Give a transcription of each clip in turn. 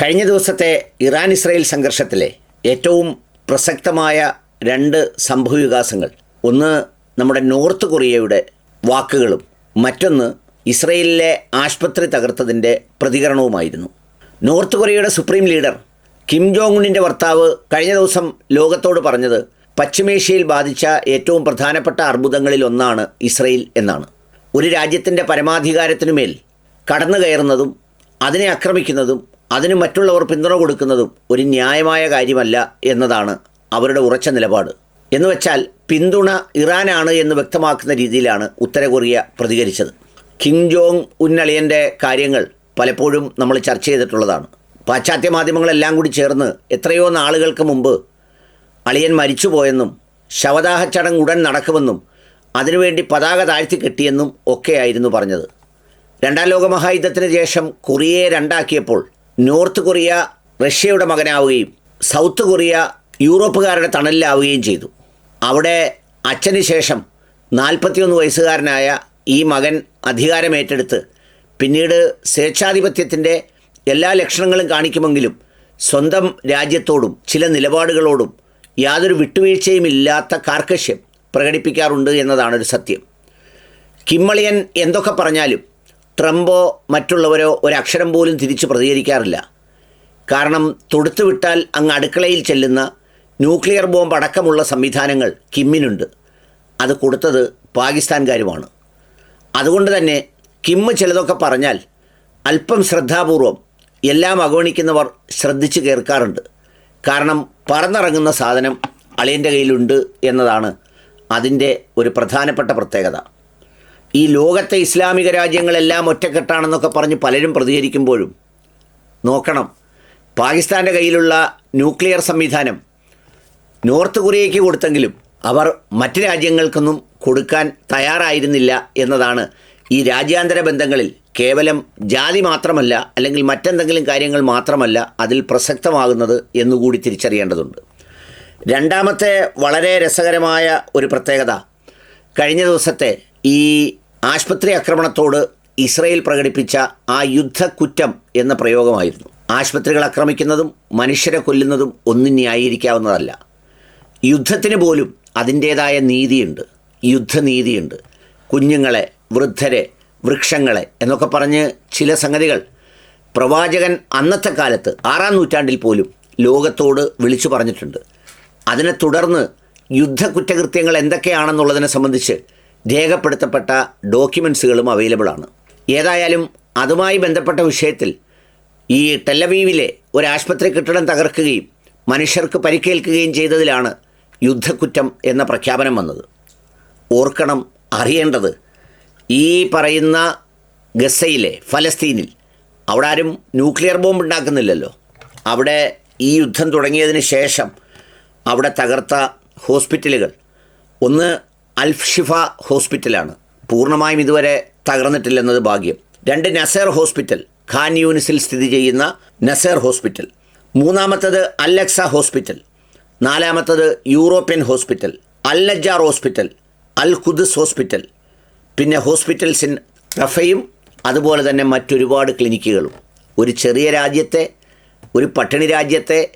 കഴിഞ്ഞ ദിവസത്തെ Iran Israel സംഘർഷത്തിലെ ഏറ്റവും പ്രസക്തമായ രണ്ട് സംഭവവികാസങ്ങൾ. ഒന്ന് നമ്മുടെ നോർത്ത് കൊറിയയുടെ വാക്കുകളും മറ്റൊന്ന് ഇസ്രയേലിലെ ആശുപത്രി തകർത്തതിന്റെ പ്രതികരണവുമായിരുന്നു. നോർത്ത് കൊറിയയുടെ സുപ്രീം ലീഡർ കിം ജോങ് ഉണിന്റെ ഭർത്താവ് കഴിഞ്ഞ ദിവസം ലോകത്തോട് പറഞ്ഞത് പശ്ചിമേഷ്യയിൽ ബാധിച്ച ഏറ്റവും പ്രധാനപ്പെട്ട അർബുദങ്ങളിൽ ഒന്നാണ് ഇസ്രയേൽ എന്നാണ്. ഒരു രാജ്യത്തിന്റെ പരമാധികാരത്തിനുമേൽ കടന്നു കയറുന്നതും അതിനെ ആക്രമിക്കുന്നതും അതിന് മറ്റുള്ളവർ പിന്തുണ കൊടുക്കുന്നതും ഒരു ന്യായമായ കാര്യമല്ല എന്നതാണ് അവരുടെ ഉറച്ച നിലപാട്. എന്ന് വെച്ചാൽ പിന്തുണ ഇറാനാണ് എന്ന് വ്യക്തമാക്കുന്ന രീതിയിലാണ് ഉത്തര കൊറിയ പ്രതികരിച്ചത്. കിം ജോങ് ഉന്നളിയന്റെ കാര്യങ്ങൾ പലപ്പോഴും നമ്മൾ ചർച്ച ചെയ്തിട്ടുള്ളതാണ്. പാശ്ചാത്യ മാധ്യമങ്ങളെല്ലാം കൂടി ചേർന്ന് എത്രയോ നാളുകൾക്ക് മുമ്പ് അളിയൻ മരിച്ചുപോയെന്നും ശവദാഹ ചടങ്ങ് ഉടൻ നടക്കുമെന്നും അതിനുവേണ്ടി പതാക താഴ്ത്തി കെട്ടിയെന്നും ഒക്കെയായിരുന്നു പറഞ്ഞത്. രണ്ടാം ലോകമഹായുദ്ധത്തിന് ശേഷം കൊറിയയെ രണ്ടാക്കിയപ്പോൾ നോർത്ത് കൊറിയ റഷ്യയുടെ മകനാവുകയും സൗത്ത് കൊറിയ യൂറോപ്പുകാരുടെ തണലിലാവുകയും ചെയ്തു. അവിടെ അച്ഛന് ശേഷം നാൽപ്പത്തിയൊന്ന് വയസ്സുകാരനായ ഈ മകൻ അധികാരമേറ്റെടുത്ത് പിന്നീട് സ്വേച്ഛാധിപത്യത്തിന്റെ എല്ലാ ലക്ഷണങ്ങളും കാണിക്കുമെങ്കിലും സ്വന്തം രാജ്യത്തോടും ചില നിലപാടുകളോടും യാതൊരു വിട്ടുവീഴ്ചയും ഇല്ലാത്ത കാർക്കശ്യം പ്രകടിപ്പിക്കാറുണ്ട് എന്നതാണ് ഒരു സത്യം. കിമ്മളിയൻ എന്തൊക്കെ പറഞ്ഞാലും ട്രംപോ മറ്റുള്ളവരോ ഒരക്ഷരം പോലും തിരിച്ച് പ്രതികരിക്കാറില്ല. കാരണം തൊടുത്തുവിട്ടാൽ അങ്ങ് അടുക്കളയിൽ ചെല്ലുന്ന ന്യൂക്ലിയർ ബോംബ് അടക്കമുള്ള സംവിധാനങ്ങൾ കിമ്മിനുണ്ട്. അത് കൊടുത്തത് പാകിസ്ഥാൻകാരുമാണ്. അതുകൊണ്ട് തന്നെ കിമ്മ് ചിലതൊക്കെ പറഞ്ഞാൽ അല്പം ശ്രദ്ധാപൂർവം എല്ലാം അവഗണിക്കുന്നവർ ശ്രദ്ധിച്ച് കേൾക്കാറുണ്ട്. കാരണം പറന്നിറങ്ങുന്ന സാധനം അളിയന്റെ കയ്യിലുണ്ട് എന്നതാണ് അതിന്റെ ഒരു പ്രധാനപ്പെട്ട പ്രത്യേകത. ഈ ലോകത്തെ ഇസ്ലാമിക രാജ്യങ്ങളെല്ലാം ഒറ്റക്കെട്ടാണെന്നൊക്കെ പറഞ്ഞ് പലരും പ്രതികരിക്കുമ്പോഴും നോക്കണം. പാകിസ്ഥാന്റെ കയ്യിലുള്ള ന്യൂക്ലിയർ സംവിധാനം നോർത്ത് കൊറിയയ്ക്ക് കൊടുത്തെങ്കിലും അവർ മറ്റ് രാജ്യങ്ങൾക്കൊന്നും കൊടുക്കാൻ തയ്യാറായിരുന്നില്ല എന്നതാണ് ഈ രാജ്യാന്തര ബന്ധങ്ങളിൽ കേവലം ജാതി മാത്രമല്ല അല്ലെങ്കിൽ മറ്റെന്തെങ്കിലും കാര്യങ്ങൾ മാത്രമല്ല അതിൽ പ്രസക്തമാകുന്നത് എന്നുകൂടി തിരിച്ചറിയേണ്ടതുണ്ട്. രണ്ടാമത്തെ വളരെ രസകരമായ ഒരു പ്രത്യേകത. കഴിഞ്ഞ ദിവസത്തെ ഈ ആശുപത്രി ആക്രമണത്തോട് ഇസ്രയേൽ പ്രകടിപ്പിച്ച ആ യുദ്ധക്കുറ്റം എന്ന പ്രയോഗമായിരുന്നു. ആശുപത്രികൾ ആക്രമിക്കുന്നതും മനുഷ്യരെ കൊല്ലുന്നതും ഒന്നും ന്യായീകരിക്കാവുന്നതല്ല. യുദ്ധത്തിന് പോലും അതിന്റേതായ നീതിയുണ്ട്. യുദ്ധനീതിയുണ്ട്. കുഞ്ഞുങ്ങളെ വൃദ്ധരെ വൃക്ഷങ്ങളെ എന്നൊക്കെ പറഞ്ഞ് ചില സംഗതികൾ. പ്രവാചകൻ അന്നത്തെ കാലത്ത് ആറാം നൂറ്റാണ്ടിൽ പോലും ലോകത്തോട് വിളിച്ചു പറഞ്ഞിട്ടുണ്ട്. അതിനെ തുടർന്ന് യുദ്ധ കുറ്റകൃത്യങ്ങൾ എന്തൊക്കെയാണെന്നുള്ളതിനെ സംബന്ധിച്ച് രേഖപ്പെടുത്തപ്പെട്ട ഡോക്യുമെൻസുകളും അവൈലബിൾ ആണ് ഏതായാലും അതുമായി ബന്ധപ്പെട്ട വിഷയത്തിൽ ഈ ടെല്ലവീവിലെ ഒരു ആശുപത്രി കെട്ടിടം തകർക്കുകയും മനുഷ്യർക്ക് പരിക്കേൽക്കുകയും ചെയ്തതിലാണ് യുദ്ധക്കുറ്റം എന്ന പ്രഖ്യാപനം വന്നത്. ഓർക്കണം അറിയേണ്ടത് ഈ പറയുന്ന ഗസയിലെ ഫലസ്തീനിൽ അവിടെ ആരും ന്യൂക്ലിയർ ബോംബ് ഉണ്ടാക്കുന്നില്ലല്ലോ. അവിടെ ഈ യുദ്ധം തുടങ്ങിയതിന് ശേഷം അവിടെ തകർത്ത ഹോസ്പിറ്റലുകൾ. ഒന്ന് അൽഷിഫ ഹോസ്പിറ്റലാണ്. പൂർണമായും ഇതുവരെ തകർന്നിട്ടില്ലെന്നത് ഭാഗ്യം. രണ്ട് നസേർ ഹോസ്പിറ്റൽ ഖാൻ യൂണിസിൽ സ്ഥിതി ചെയ്യുന്ന നസേർ ഹോസ്പിറ്റൽ. മൂന്നാമത്തത് അല്ലക്സ ഹോസ്പിറ്റൽ. നാലാമത്തത് European hospital. Al Najjar hospital Al Quds hospital. പിന്നെ ഹോസ്പിറ്റൽസ് ഇൻ റഫയും അതുപോലെ തന്നെ മറ്റൊരുപാട് ക്ലിനിക്കുകളും. ഒരു ചെറിയ രാജ്യത്തെ ഒരു പട്ടിണി രാജ്യത്തെ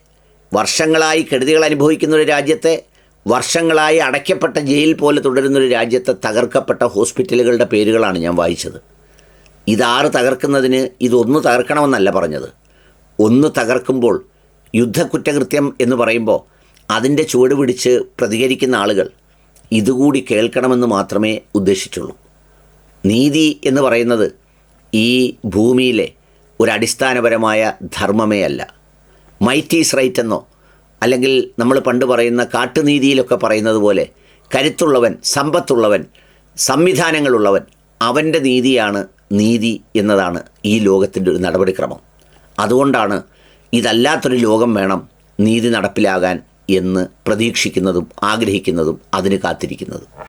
വർഷങ്ങളായി കെടുതികൾ അനുഭവിക്കുന്ന ഒരു രാജ്യത്തെ വർഷങ്ങളായി അടയ്ക്കപ്പെട്ട ജയിൽ പോലെ തുടരുന്ന ഒരു രാജ്യത്തെ തകർക്കപ്പെട്ട ഹോസ്പിറ്റലുകളുടെ പേരുകളാണ് ഞാൻ വായിച്ചത്. ഇതാറ് തകർക്കുന്നതിന് ഇതൊന്ന് തകർക്കണമെന്നല്ല പറഞ്ഞത്. ഒന്ന് തകർക്കുമ്പോൾ യുദ്ധക്കുറ്റകൃത്യം എന്ന് പറയുമ്പോൾ അതിന്റെ ചുവട് പിടിച്ച് പ്രതികരിക്കുന്ന ആളുകൾ ഇതുകൂടി കേൾക്കണമെന്ന് മാത്രമേ ഉദ്ദേശിച്ചുള്ളൂ. നീതി എന്ന് പറയുന്നത് ഈ ഭൂമിയിലെ ഒരു അടിസ്ഥാനപരമായ ധർമ്മമേ അല്ല. മൈറ്റീസ് റൈറ്റ് എന്നോ അല്ലെങ്കിൽ നമ്മൾ പണ്ട് പറയുന്ന കാട്ടുനീതിയിലൊക്കെ പറയുന്നത് പോലെ കരുത്തുള്ളവൻ സമ്പത്തുള്ളവൻ സംവിധാനങ്ങളുള്ളവൻ അവന്റെ നീതിയാണ് നീതി എന്നതാണ് ഈ ലോകത്തിന്റെ ഒരു നടപടിക്രമം. അതുകൊണ്ടാണ് ഇതല്ലാത്തൊരു ലോകം വേണം നീതി നടപ്പിലാകാൻ എന്ന് പ്രതീക്ഷിക്കുന്നതും ആഗ്രഹിക്കുന്നതും അതിന് കാത്തിരിക്കുന്നതും.